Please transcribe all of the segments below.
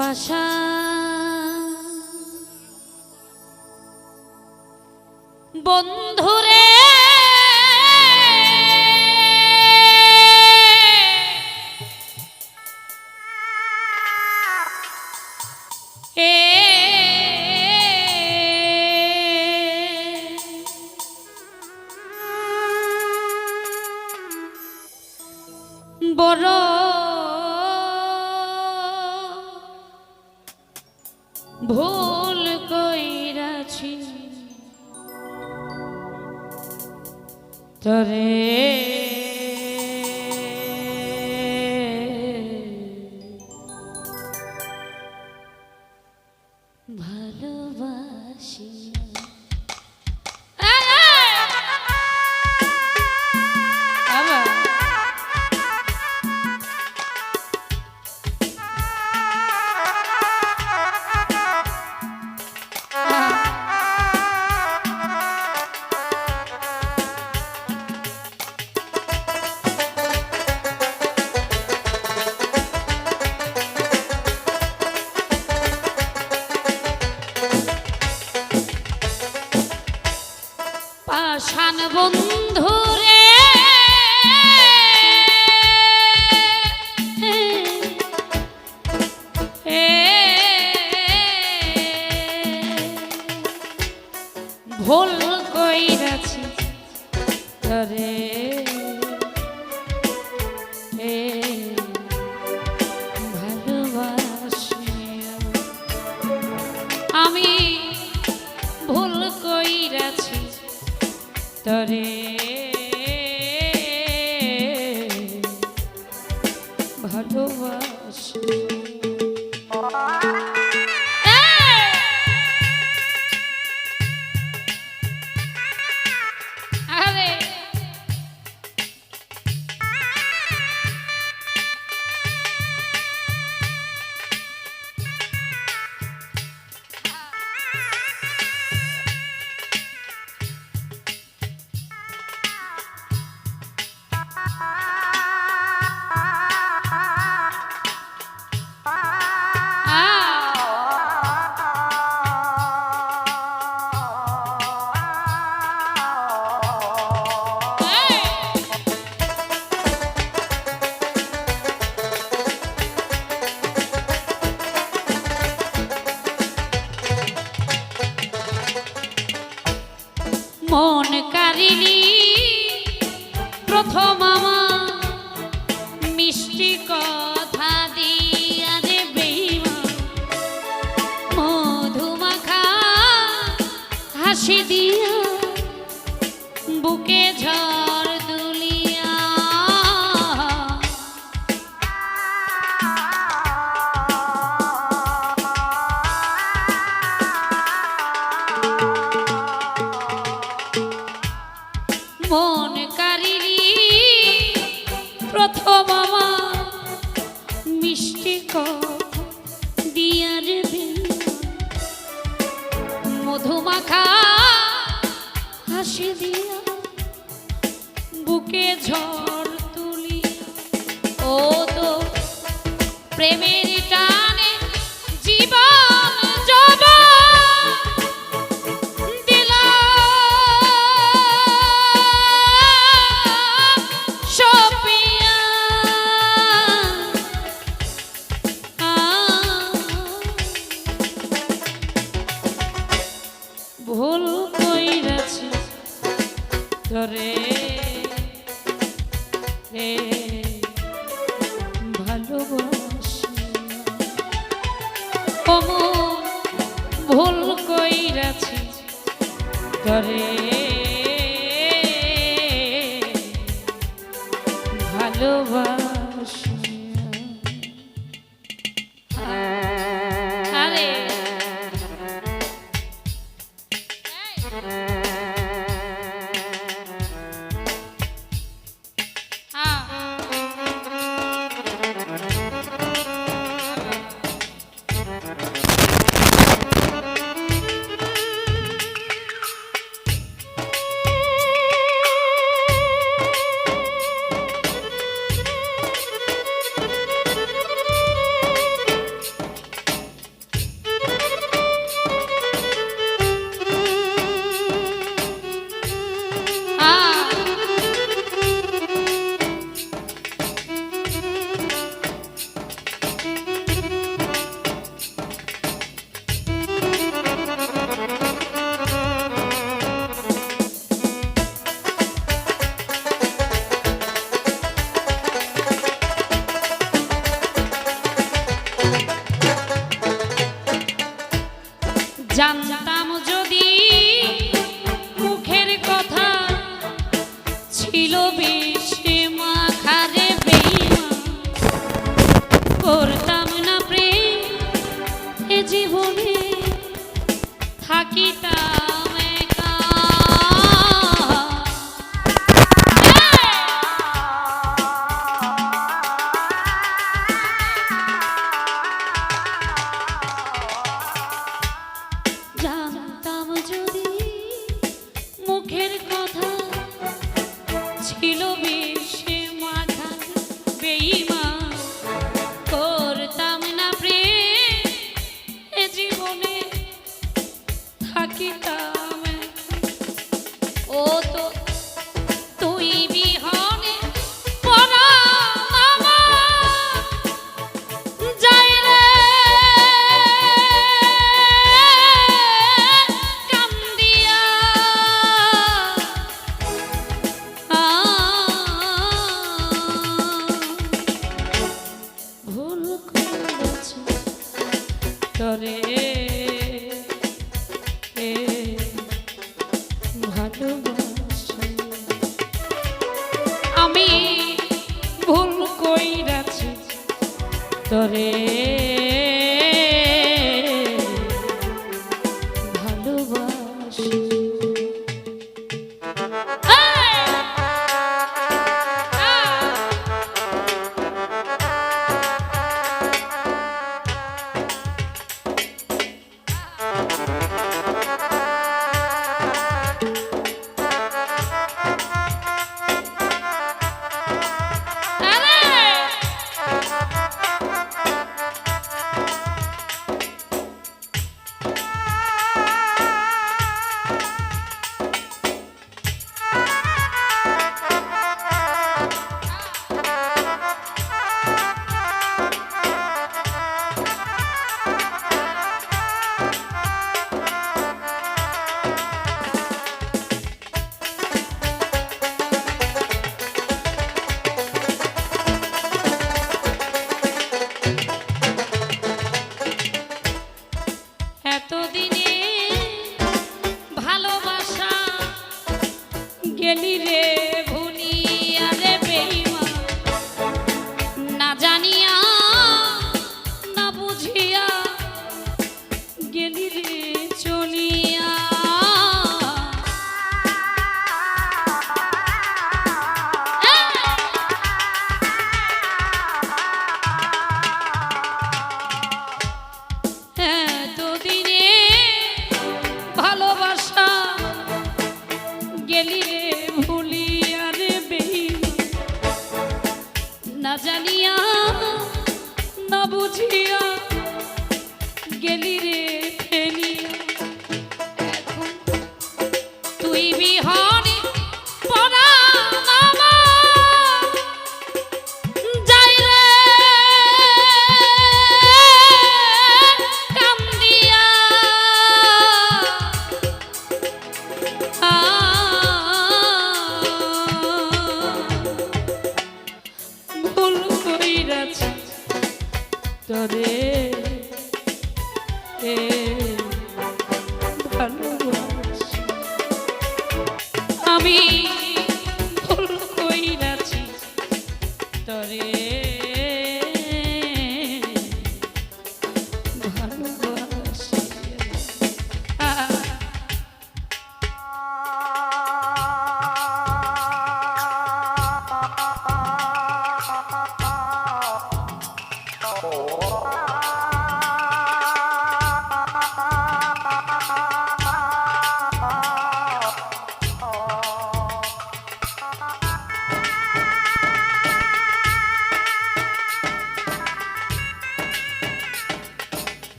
পাশা বন্ধুরে তরে ভুল কইরাছি। তরে আমি ভুল কইরাছি। তরে ভালোবাসি। মন কারিলি। প্রথম হাসি দিয়া বুকে ঝড় তুলিয়া ও তো প্রেমের তোরে রে ভালোবাসি। ভুল কইরাছি তরে ভালোবাসি। তরে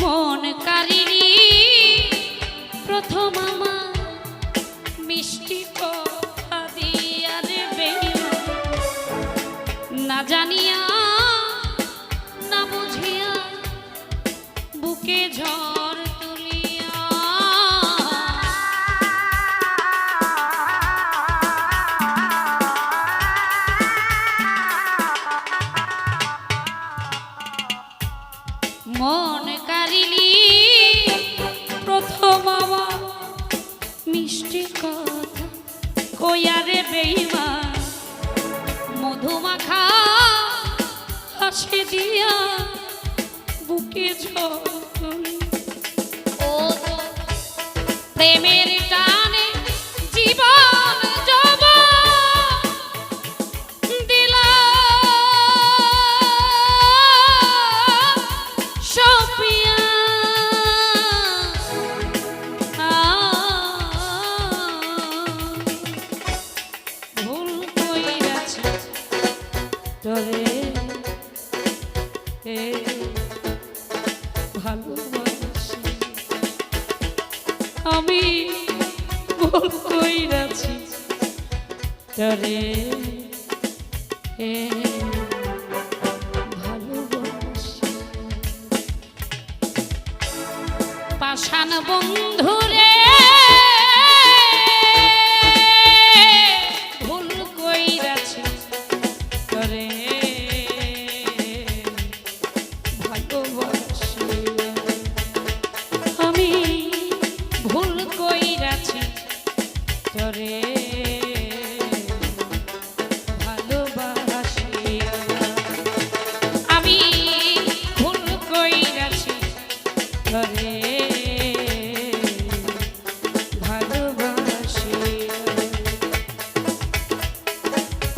মন কারিনি প্রথম আমার বুকে ঝড় ভালোবাসি। আমি কইরাছি। তরে এ ভালোবাসি। পাষাণ বন্ধুরে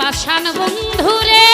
পাষাণ বন্ধুরে